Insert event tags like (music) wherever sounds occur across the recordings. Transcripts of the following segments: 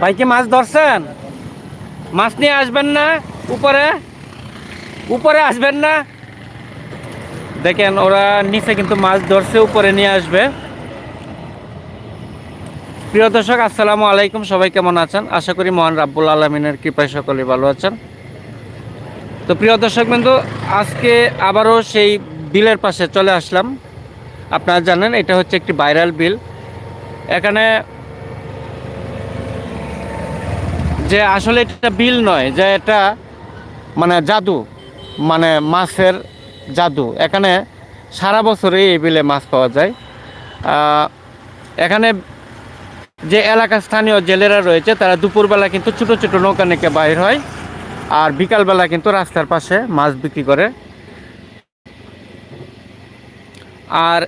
ভাই কি মাছ ধরছেন? মাছ নিয়ে আসবেন না? উপরে? উপরে আসবেন না? দেখেন, ওরা নিচে কিন্তু মাছ ধরছে, উপরে নিয়ে আসবে। প্রিয় দর্শক, আসসালামু আলাইকুম। সবাই কেমন আছেন? আশা করি মহান রাব্বুল আলমিনের কৃপায় সকলে ভালো আছেন। তো প্রিয় দর্শক বিন্দু আজকে আবারও সেই বিলের পাশে চলে আসলাম। আপনারা জানেন, এটা হচ্ছে একটি ভাইরাল বিল। এখানে যে আসলে এটা বিল নয়, যে এটা মানে জাদু মানে মাছের জাদু। এখানে সারা বছরই এই বিলে মাছ পাওয়া যায়। এখানে যে এলাকার স্থানীয় জেলেরা রয়েছে, তারা দুপুরবেলা কিন্তু ছোটো ছোটো নৌকা নেকে বাইর হয় আর বিকালবেলা কিন্তু রাস্তার পাশে মাছ বিক্রি করে। আর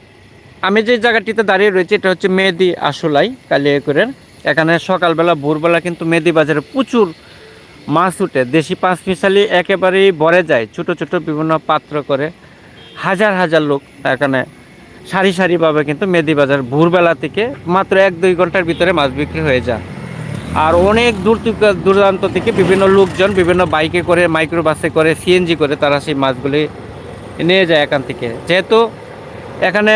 আমি যে জায়গাটিতে দাঁড়িয়ে রয়েছি, এটা হচ্ছে মেহেদি আশুলাই, কালিয়াকুরের। এখানে সকালবেলা, ভোরবেলা কিন্তু মেদি বাজারে প্রচুর মাছ উঠে। দেশি পাঁচ মিশালি একেবারেই ভরে যায়, ছোট ছোট বিভিন্ন পাত্র করে। হাজার হাজার লোক এখানে সারি সারিভাবে কিন্তু মেদি বাজার ভোরবেলা থেকে মাত্র এক দুই ঘণ্টার ভিতরে মাছ বিক্রি হয়ে যায়। আর অনেক দূর দূরান্ত থেকে বিভিন্ন লোকজন বিভিন্ন বাইকে করে মাইক্রো বাসে করে সিএনজি করে তারা সেই মাছগুলি নিয়ে যায় এখান থেকে। যেহেতু এখানে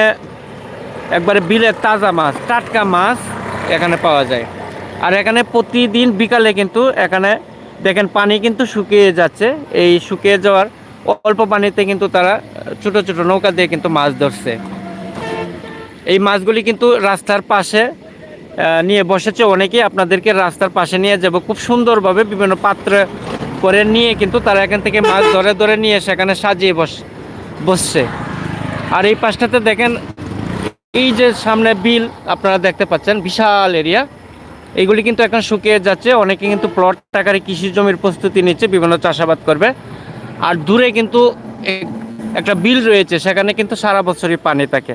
একবারে বিলের তাজা মাছ, টাটকা মাছ এখানে পাওয়া যায়। আর এখানে প্রতিদিন বিকালে কিন্তু এখানে দেখেন পানি কিন্তু শুকিয়ে যাচ্ছে। এই শুকিয়ে যাওয়ার অল্প পানিতে কিন্তু তারা ছোট ছোট নৌকা দিয়ে কিন্তু মাছ ধরছে। এই মাছগুলি কিন্তু রাস্তার পাশে নিয়ে বসেছে অনেকেই। আপনাদেরকে রাস্তার পাশে নিয়ে যাব। খুব সুন্দরভাবে বিভিন্ন পাত্রে করে নিয়ে কিন্তু তারা এখান থেকে মাছ ধরে ধরে নিয়ে সেখানে সাজিয়ে বস, বসছে। আর এই পাশটাতে দেখেন এই যে সামনে বিল আপনারা দেখতে পাচ্ছেন, বিশাল এরিয়া এইগুলি কিন্তু এখন শুকিয়ে যাচ্ছে। অনেকে কিন্তু প্লট টাকারে কৃষি জমির প্রস্তুতি নিচ্ছে, বিভিন্ন চাষাবাদ করবে। আর দূরে কিন্তু এক- একটা বিল রয়েছে, সেখানে কিন্তু সারা বছরই পানি থাকে।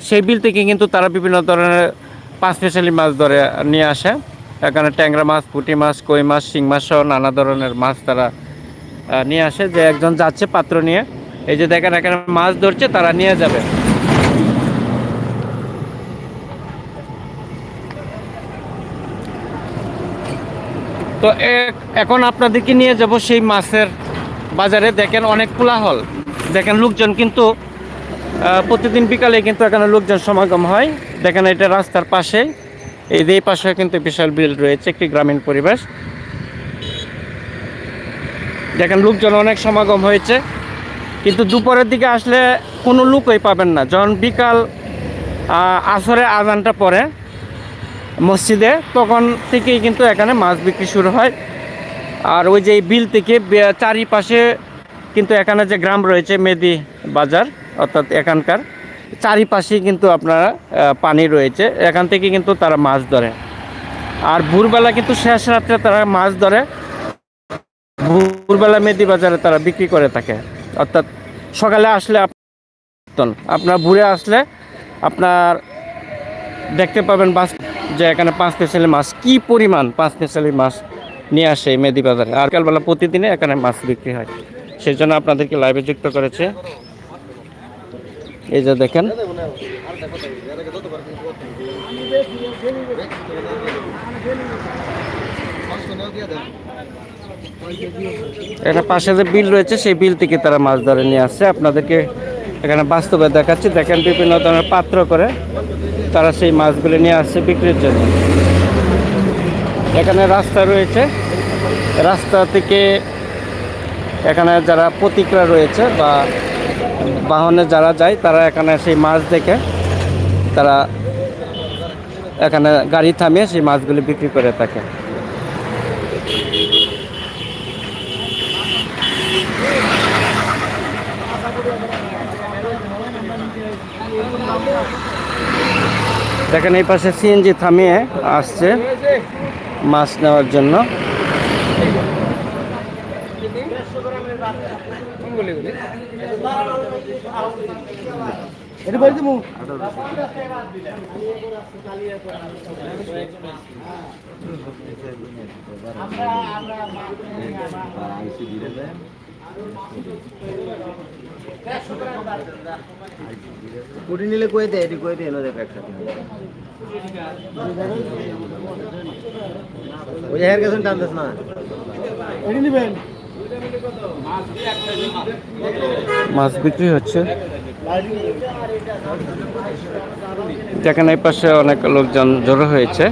সেই বিল থেকে কিন্তু তারা বিভিন্ন ধরনের পাঁচ স্পেশালি মাছ ধরে নিয়ে আসে। এখানে ট্যাংরা মাছ, পুঁটি মাছ, কই মাছ, শিং মাছ সহ নানা ধরনের মাছ তারা নিয়ে আসে। যে একজন যাচ্ছে পাত্র নিয়ে, এই যে দেখেন এখানে মাছ ধরছে, তারা নিয়ে যাবে। তো এখন আপনাদেরকে নিয়ে যাব সেই মাছের বাজারে। দেখেন অনেক কোলাহল। দেখেন লোকজন কিন্তু প্রতিদিন বিকালে কিন্তু এখানে লোকজন সমাগম হয়। দেখেন এটা রাস্তার পাশে। এই যে পাশে কিন্তু বিশাল বিল রয়েছে, একটি গ্রামীণ পরিবেশ। দেখেন লোকজন অনেক সমাগম হয়েছে। কিন্তু দুপুরের দিকে আসলে কোনো লোকই পাবেন না। যখন বিকাল আসরে আজানটা পরে মসজিদে, তখন থেকেই কিন্তু এখানে মাছ বিক্রি শুরু হয়। আর ওই যে বিল থেকে চারিপাশে কিন্তু এখানে যে গ্রাম রয়েছে, মেদি বাজার, অর্থাৎ এখানকার, চারিপাশেই কিন্তু আপনারা পানি রয়েছে। এখান থেকে কিন্তু তারা মাছ ধরে। আর ভোরবেলা কিন্তু শেষ রাত্রে তারা মাছ ধরে। ভোরবেলা মেদি বাজারে তারা বিক্রি করে থাকে। অর্থাৎ সকালে আসলে আপ- আপনার ভোরে আসলে আপনার দেখতে পাবেন বাস যে এখানে পাঁচ স্পেশালি মাছ, কি পরিমাণ পাঁচ স্পেশালি মাছ নিয়ে আসে মেদি বাজারে? আর কালবেলা প্রতিদিনে এখানে মাছ বিক্রি হয়। সেই জন্য আপনাদেরকে লাইভে যুক্ত করেছে। এই যে দেখেন। এখানে পাশে যে বিল রয়েছে, সেই বিল থেকে তারা মাছ ধরে নিয়ে আসছে। আপনাদেরকে এখানে বাস্তবে দেখাচ্ছি, দেখেন বিভিন্ন ধরনের পাত্র করে তারা সেই মাছগুলি নিয়ে আসছে বিক্রির জন্য। এখানে রাস্তা রয়েছে, রাস্তা থেকে এখানে যারা প্রতিক্রিয়া রয়েছে বা বাহনে যারা যায়, তারা এখানে সেই মাছ দেখে তারা এখানে গাড়ি থামিয়ে সেই মাছগুলি বিক্রি করে থাকে। দেখেন এই পাশে সিএনজি থামিয়ে আসছে মাছ নেওয়ার জন্য কুটি নিলে কয়ে দে এটি কয়ে দে এনে দেবে একসাথে। ওই যে হেয়ার গেছেন টানতেছ না। এটি নিবেন। মাছ বিক্রি হচ্ছে। দেখেন এই পাশে অনেক লোকজন জড়ো হয়েছে।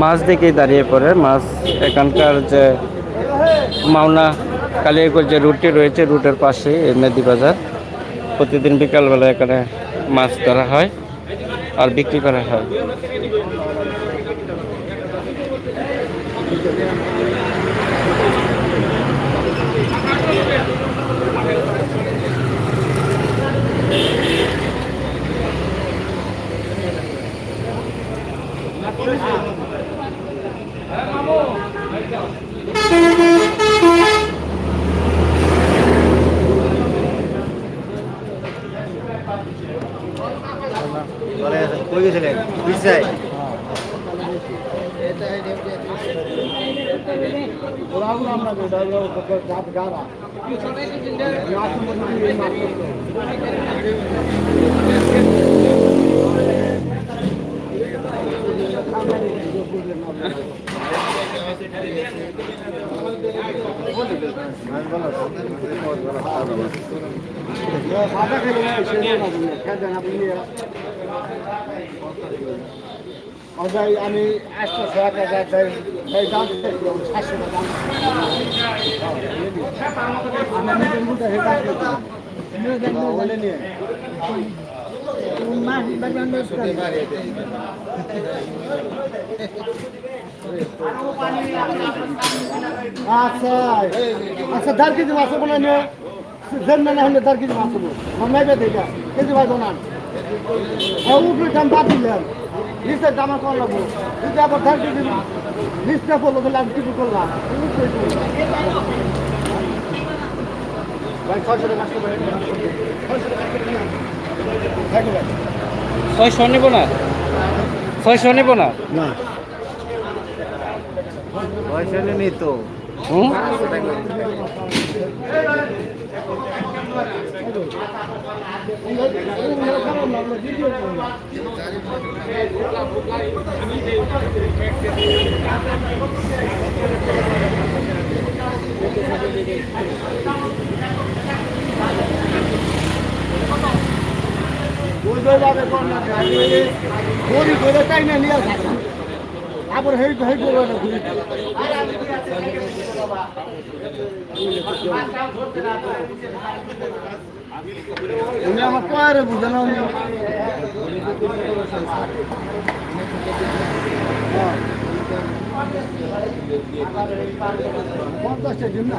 মাছ দেখেই দাঁড়িয়ে পড়ে। মাছ এখানকার যে মাওনা কালিয়াগঞ্জ যে রুটটি রয়েছে, রুটের পাশে মেদি বাজার। প্রতিদিন বিকালবেলা এখানে মাছ ধরা হয় আর বিক্রি করা হয়। আমি টাকা যাই এই দাম সাতশো টাকা নিয়ে আচ্ছা আচ্ছা দেড় কেজি মাছ নিয়ে দেন না। হলে দেড় কেজি মাছ বলো। মাইবে দেখা কেজি ভাই বানান উপরে দাম বাদ দিলেন নিচের দাম কম লাগবো। যদি আবার দেড় কেজি নিচটা পড়ল তাহলে আমি কিছু করলাম। ভাই ছয়শো টাকা মাছটা ভাই ছয়শো টাকা কেটে নেন। থ্যাংক ইউ ভাই। ছয়শো নেব না? ছয়শো নেব না? না। নেই তো। হুম ওইভাবে কর না গরি করে তাই না নিয়ে আসা তারপর হেই হেই করবে না ঘুরে উনি আমার পায়ে বুঝে না পঞ্চাশটা দিন না।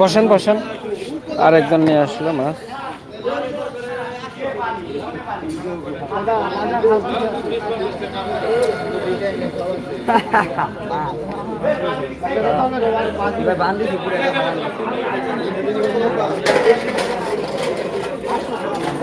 বসেন বসেন। আর একজন নিয়ে আসলো মাছ আদা (laughs)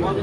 কত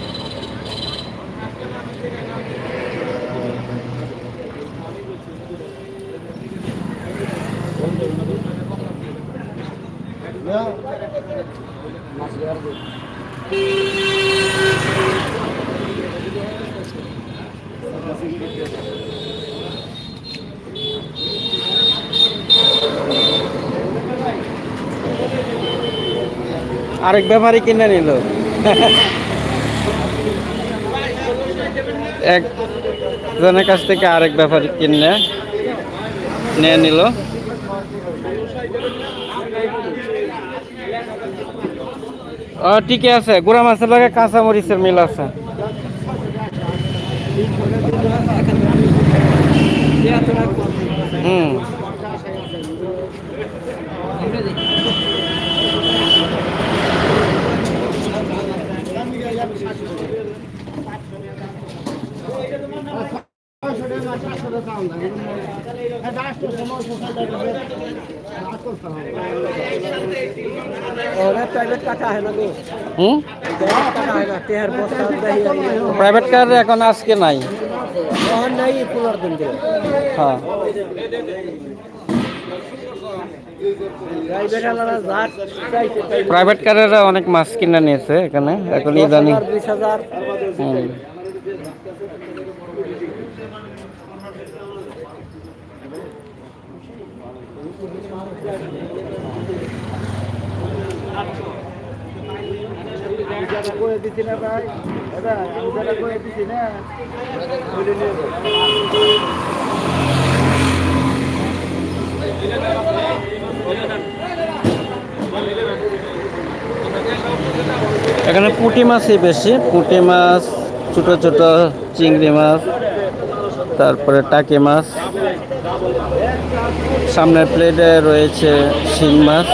আরেক ব্যাপারই কিনে নিল। এক জনের কাছ থেকে আরেক ব্যাপারী কিনে নিয়ে নিল। ঠিকই আছে। গুড়া মাছের লাগে কাঁচা মরিচের মিল আছে। হুম। प्राइवेट काटा है ना गो হুম काटा है ना तेहर बस्ता दही প্রাইভেট কার এখন আজকে নাই और नहीं कूलर दिन दे হ্যাঁ प्राइवेट वाला जाट चाइते प्राइवेट প্রাইভেট কারেরা অনেক মাছ কিনে নিয়েছে এখানে এখন ইদানিং बीस हजार হুম। যারা কয়ে না না। এখানে পুঁটি মাছই বেশি পুঁটি মাছ ছোট ছোট চিংড়ি মাছ তারপরে টাকি মাছ। সামনের প্লেটে রয়েছে শিং মাছ।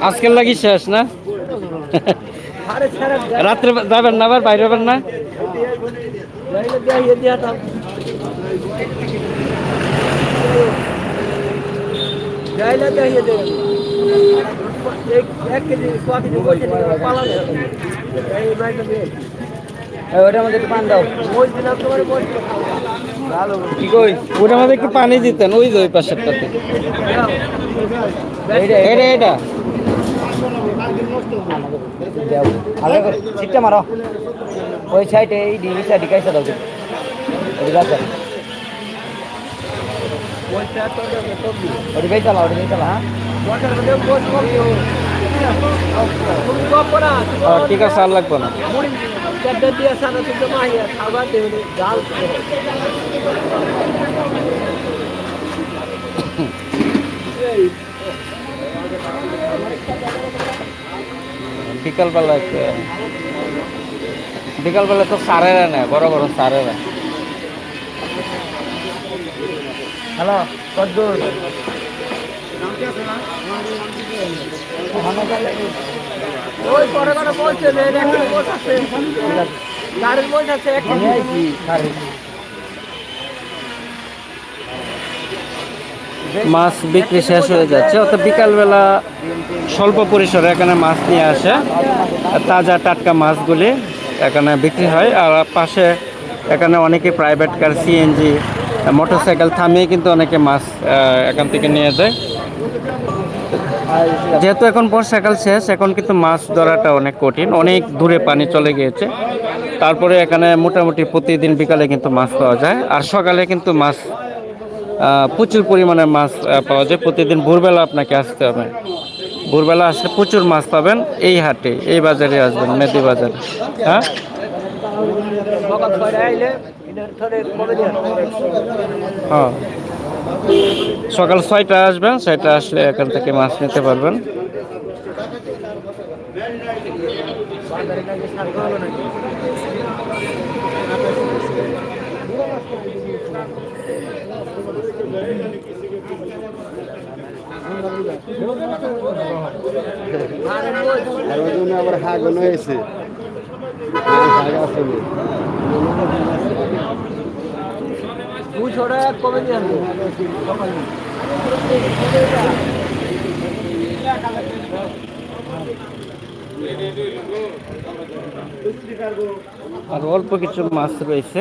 আজকের লাগি শেষ না? রাত্রে যাবেন না আবার, বাইরে হবেন না? ওটার মধ্যে একটু পান দিতেন, ওই যে ওই পাশেরটাতে। এটা সিটটা মারো ওই সাইডে এই ডিভি সাইডে কাইসা দাও ওই গাছ ওই গাই চালা ওই গাই চালা ঠিক আছে আর লাগবে না বিকালবেলা বিকালবেলা তো সারেরা নেয় বড় বড় সারেরা। হ্যালো কদ্দুর। ওই পরে করে বলছে গাড়ির বস আছে মাছ বিক্রি শেষ হয়ে যাচ্ছে। অর্থাৎ বিকালবেলা স্বল্প পরিসরে এখানে মাছ নিয়ে আসে। তাজা টাটকা মাছগুলি এখানে বিক্রি হয়। আর পাশে এখানে অনেকে প্রাইভেট কার সিএনজি মোটরসাইকেল থামিয়ে কিন্তু অনেকে মাছ এখান থেকে নিয়ে যায়। যেহেতু এখন বর্ষাকাল শেষ, এখন কিন্তু মাছ ধরাটা অনেক কঠিন। অনেক দূরে পানি চলে গিয়েছে। তারপরে এখানে মোটামুটি প্রতিদিন বিকালে কিন্তু মাছ পাওয়া যায়। আর সকালে কিন্তু মাছ প্রচুর পরিমাণে মাছ পাওয়া যায়। প্রতিদিন ভোরবেলা আপনাকে আসতে হবে। ভোরবেলা আসলে প্রচুর মাছ পাবেন এই হাটে, এই বাজারে আসবেন, মেদি বাজারে। হ্যাঁ? হ্যাঁ। সকাল ছয়টা আসবেন, ছয়টা আসলে এখান থেকে মাছ নিতে পারবেন বাজারে নাকি সার খাওয়ালো নাকি আর ওই জন্য আবার হাগন হয়েছে আর অল্প কিছু মাছ রয়েছে।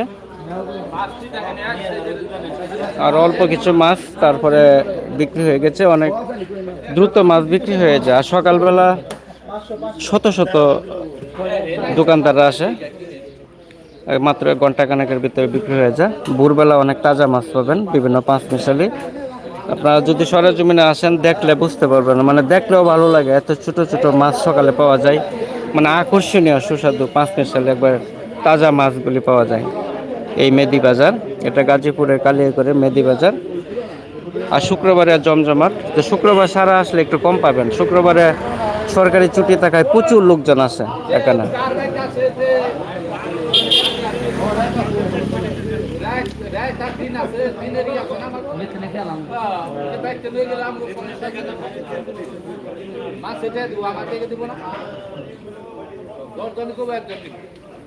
আর অল্প কিছু মাছ তারপরে বিক্রি হয়ে গেছে। অনেক দ্রুত মাছ বিক্রি হয়ে যায়। সকালবেলা শত শত দোকানদাররা আসে। মাত্র এক ঘণ্টা খানেকের ভিতরে বিক্রি হয়ে যায়। ভোরবেলা অনেক তাজা মাছ পাবেন, বিভিন্ন পাঁচ মিশালি। আপনারা যদি সরেজমিনে আসেন, দেখলে বুঝতে পারবেন। মানে দেখলেও ভালো লাগে, এত ছোট ছোট মাছ সকালে পাওয়া যায়। মানে আকর্ষণীয়, সুস্বাদু পাঁচ মিশালি একবার তাজা মাছগুলি পাওয়া যায়। এই মেদি বাজার, এটা গাজীপুরের কালিয়াকরে মেদি বাজার। আর শুক্রবারে জমজমাট। তো শুক্রবার সারা আসলে একটু কম পাবেন। শুক্রবারে সরকারি ছুটি থাকায় প্রচুর লোকজন আসে এখানে।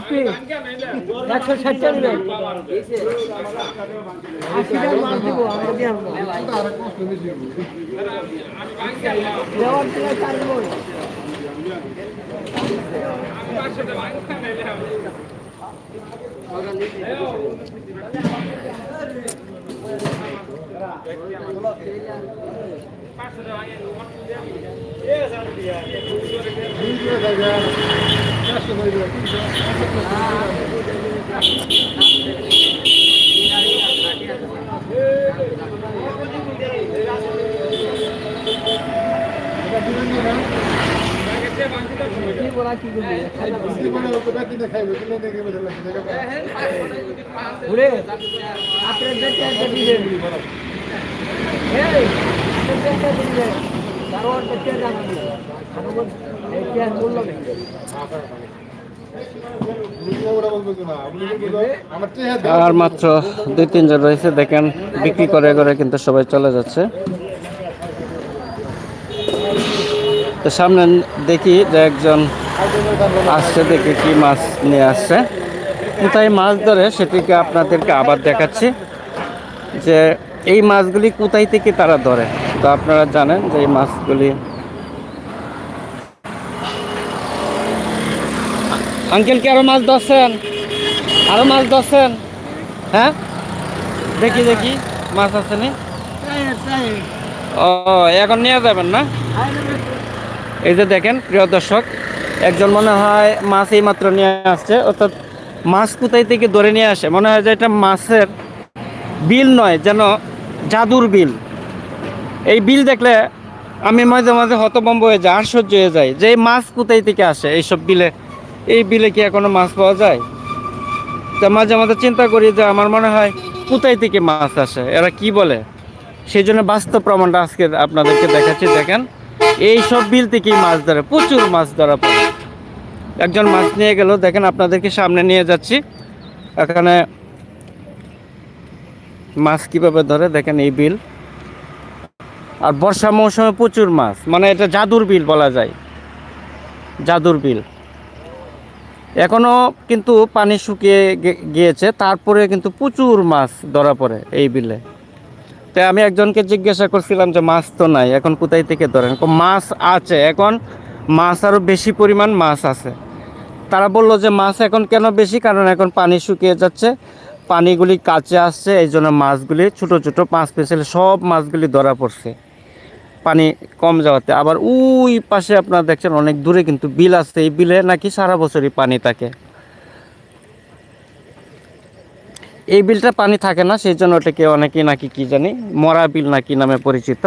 কি একশো ষাট টাকা আশি টাকা মাল দিব, আমরা দিয়ে দেওয়ার থেকে চার মরিচ কি বলা কি করবি ঘুরে আপনার দেখতে একটা আর মাত্র দুই, তিনজন রয়েছে। দেখেন, বিক্রি করে করে কিন্তু সবাই চলে যাচ্ছে। সামনে দেখি যে একজন আসছে, দেখি কি মাছ নিয়ে আসছে। তাই মাছ ধরে সেটিকে আপনাদেরকে আবার দেখাচ্ছি যে এই মাছগুলি কোথায় থেকে তারা ধরে। তো আপনারা জানেন যে এই মাছগুলি আঙ্কেল কি আরও মাছ ধরছেন? আরও মাছ ধরছেন? হ্যাঁ? দেখি দেখি, মাছ আছে নি? ও, এখন নিয়ে যাবেন না? এই যে দেখেন, প্রিয় দর্শক, একজন মনে হয় মাছ এই মাত্র নিয়ে আসছে, অর্থাৎ মাছ কোথায় থেকে ধরে নিয়ে আসে? মনে হয় যে এটা মাছের বিল নয়, যেন জাদুর বিল। এই বিল দেখলে আমি মাঝে মাঝে হতভম্ব হয়ে যাই আশ্চর্য হয়ে যাই যে মাছ কোথায় থেকে আসে এইসব বিলে। এই বিলে কি এখনও মাছ পাওয়া যায়? তা মাঝে মাঝে চিন্তা করি যে আমার মনে হয় কোথায় থেকে মাছ আসে, এরা কি বলে? সেই জন্য বাস্তব প্রমাণটা আজকে আপনাদেরকে দেখাচ্ছি, দেখেন। এই সব বিল থেকেই মাছ ধরে, প্রচুর মাছ ধরা পড়ে। একজন মাছ নিয়ে গেল, দেখেন আপনাদেরকে সামনে নিয়ে যাচ্ছি। এখানে মাছ কীভাবে ধরে, দেখেন এই বিল। আর বর্ষা মৌসুমে প্রচুর মাছ মানে এটা জাদুর বিল বলা যায়। জাদুর বিল। এখনও কিন্তু পানি শুকিয়ে গিয়েছে, তারপরে কিন্তু প্রচুর মাছ ধরা পড়ে এই বিলে। তাই আমি একজনকে জিজ্ঞাসা করছিলাম যে মাছ তো নাই, এখন কোথায় থেকে ধরেন? মাছ আছে, এখন মাছ আরও বেশি পরিমাণ মাছ আছে। তারা বলল যে মাছ এখন কেন বেশি? কারণ এখন পানি শুকিয়ে যাচ্ছে, পানিগুলি কাছে আসছে এই জন্য মাছগুলি ছোটো ছোটো পাঁচ পেছালে সব মাছগুলি ধরা পড়ছে। পানি কম যাওয়াতে। আবার ওই পাশে আপনারা দেখছেন অনেক দূরে কিন্তু বিল আছে। এই বিলে নাকি সারা বছরই পানি থাকে। এই বিলটা পানি থাকে না সেই জন্য ওটাকে অনেকে নাকি কি জানি, মরা বিল নাকি নামে পরিচিত।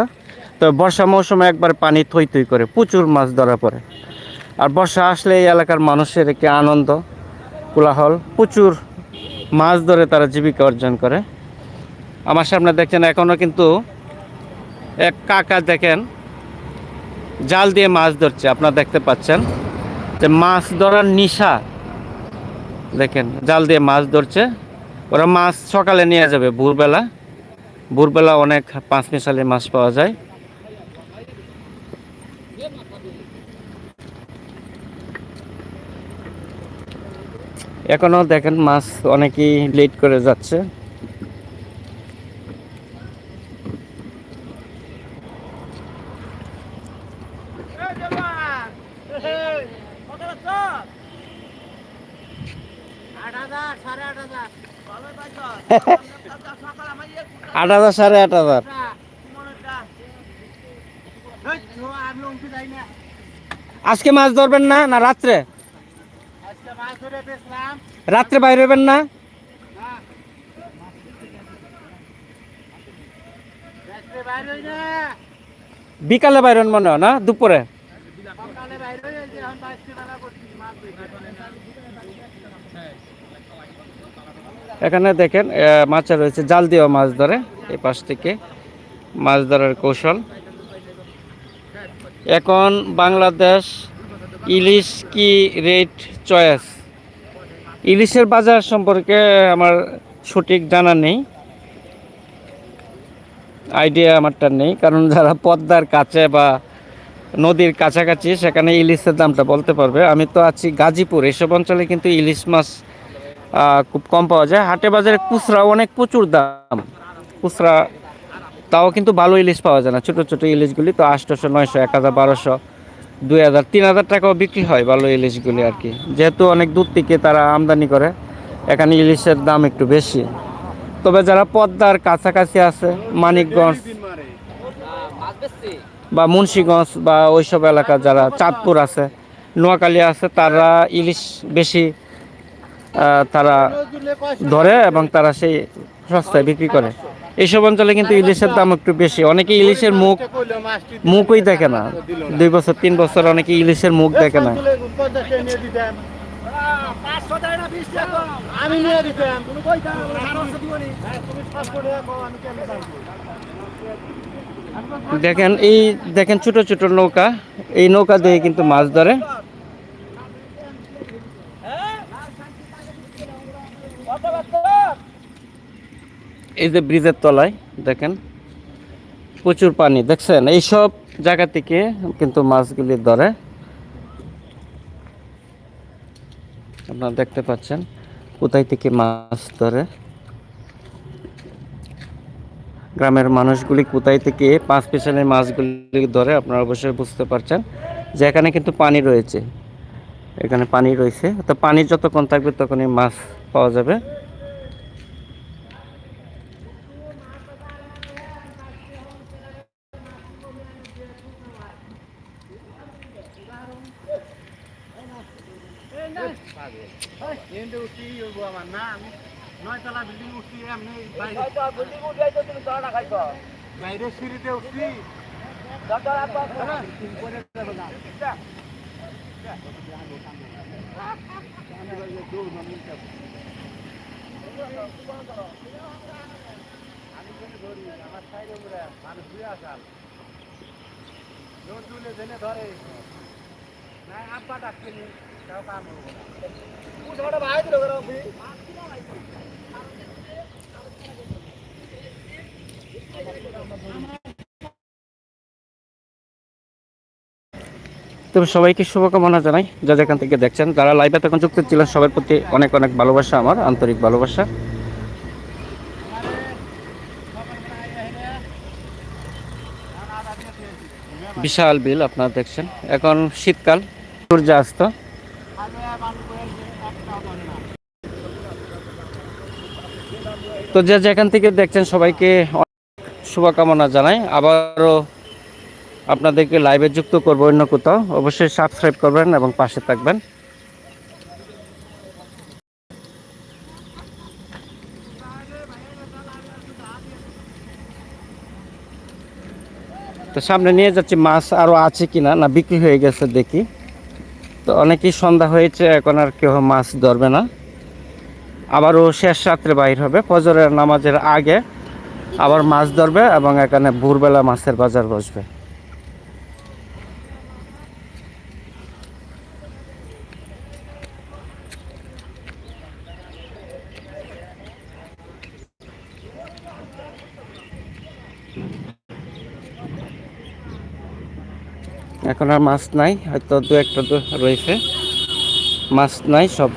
তো বর্ষা মৌসুমে একবার পানি থই থই করে, প্রচুর মাছ ধরা পড়ে। আর বর্ষা আসলে এই এলাকার মানুষের একটি আনন্দ, কোলাহল। প্রচুর মাছ ধরে তারা জীবিকা অর্জন করে। আমার সামনে দেখছেন এখনও কিন্তু এক কাকা দেখেন, জাল দিয়ে মাছ ধরছে, আপনারা দেখতে পাচ্ছেন। যে মাছ ধরার নিশা, দেখেন, জাল দিয়ে মাছ ধরছে। ওরা মাছ সকালে নিয়ে যাবে ভোরবেলা। ভোরবেলা অনেক পাঁচ মিশালি মাছ পাওয়া যায়। এখনও দেখেন মাছ অনেকেই লেট করে যাচ্ছে। আট হাজার সাড়ে আট হাজার। আজকে মাছ ধরবেন না না রাত্রে? রাত্রে বাইরে হবেন না? বিকালে বাইরেন মনে হয়, না? দুপুরে? এখানে দেখেন মাছা রয়েছে জাল দিয়েও মাছ ধরে, এই পাশ থেকে মাছ ধরার কৌশল। এখন বাংলাদেশ ইলিশ কি রেট চয়েস ইলিশের বাজার সম্পর্কে আমার সঠিক জানা নেই আইডিয়া আমারটা নেই, কারণ যারা পদ্মার কাছে বা নদীর কাছাকাছি, সেখানে ইলিশের দামটা বলতে পারবে। আমি তো আছি গাজীপুর, এসব অঞ্চলে কিন্তু ইলিশ মাছ খুব কম পাওয়া যায়। হাটে বাজারে খুচরা অনেক প্রচুর দাম। খুচরা তাও কিন্তু ভালো ইলিশ পাওয়া যায় না। ছোটো ছোটো ইলিশগুলি তো আটশোশো, নয়শো, এক হাজার, বারোশো, দুই হাজার, তিন হাজার টাকাও বিক্রি হয় ভালো ইলিশগুলি আর কি। যেহেতু অনেক দূর থেকে তারা আমদানি করে, এখানে ইলিশের দাম একটু বেশি। তবে যারা পদ্মার কাছাকাছি আছে, মানিকগঞ্জ বা মুন্সীগঞ্জ বা ওইসব এলাকা যারা চাঁদপুর আছে, নোয়াখালী আছে, তারা ইলিশ বেশি তারা ধরে এবং তারা সেই সস্তায় বিক্রি করে। এইসব অঞ্চলে কিন্তু ইলিশের দাম একটু বেশি। অনেকে ইলিশের মুখ মুখই দেখে না। দুই বছর, তিন বছর অনেকে ইলিশের মুখ দেখে না? দেখেন, এই দেখেন ছোট ছোট নৌকা। এই নৌকা দিয়ে কিন্তু মাছ ধরে। এই যে ব্রিজের তলায়, দেখেন, প্রচুর পানি, দেখছেন? এইসব জায়গা থেকে কিন্তু মাছগুলি ধরে। আপনারা দেখতে পাচ্ছেন, কোথায় থেকে মাছ ধরে। গ্রামের মানুষগুলি কোথায় থেকে পাঁচ পেছনের মাছগুলি ধরে, আপনারা অবশ্যই বুঝতে পারছেন যে এখানে কিন্তু পানি রয়েছে। এখানে পানি রয়েছে। তো পানি যতক্ষণ থাকবে তখনই মাছ পাওয়া যাবে এন্ডে উঠি হইবো আমার না আমি নয়তলা বিল্ডিং উঠছি এমনি বাইরে বাইরে সিঁড়িতে উঠছি। ধরে না আব্বা ডাকছিনি তাও কাম হব না তো সবাইকে শুভকামনা জানাই। যা যেখান থেকে দেখছেন, যারা লাইভে তখন যুক্ত ছিলেন, সবার প্রতি অনেক অনেক ভালোবাসা আমার, আন্তরিক ভালোবাসা। বিশাল বিল আপনারা দেখছেন। এখন শীতকাল, সূর্যাস্ত। তো যে যেখান থেকে দেখছেন, সবাইকে শুভকামনা জানাই। আবারও আপনাদেরকে লাইভে যুক্ত করব অন্য কোথাও। অবশ্যই সাবস্ক্রাইব করবেন এবং পাশে থাকবেন। তো সামনে নিয়ে যাচ্ছি, মাছ আরও আছে কিনা না বিক্রি হয়ে গেছে দেখি। তো অনেকেই সন্ধ্যা হয়েছে, এখন আর কেউ মাছ ধরবে না। আবারও শেষ রাত্রে বাইর হবে, ফজরের নামাজের আগে। আবার মাছ ধরবে এবং এখানে ভোরবেলা মাছের বাজার বসবে। এখন আর মাছ নাই, হয়তো দু একটা রয়েছে। মাছ নাই, সব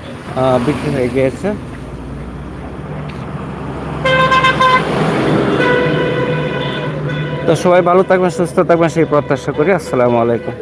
বিক্রি হয়ে গিয়েছে। তো সবাই ভালো থাকবেন সুস্থ থাকবেন সেই প্রত্যাশা করি। আসসালামু আলাইকুম।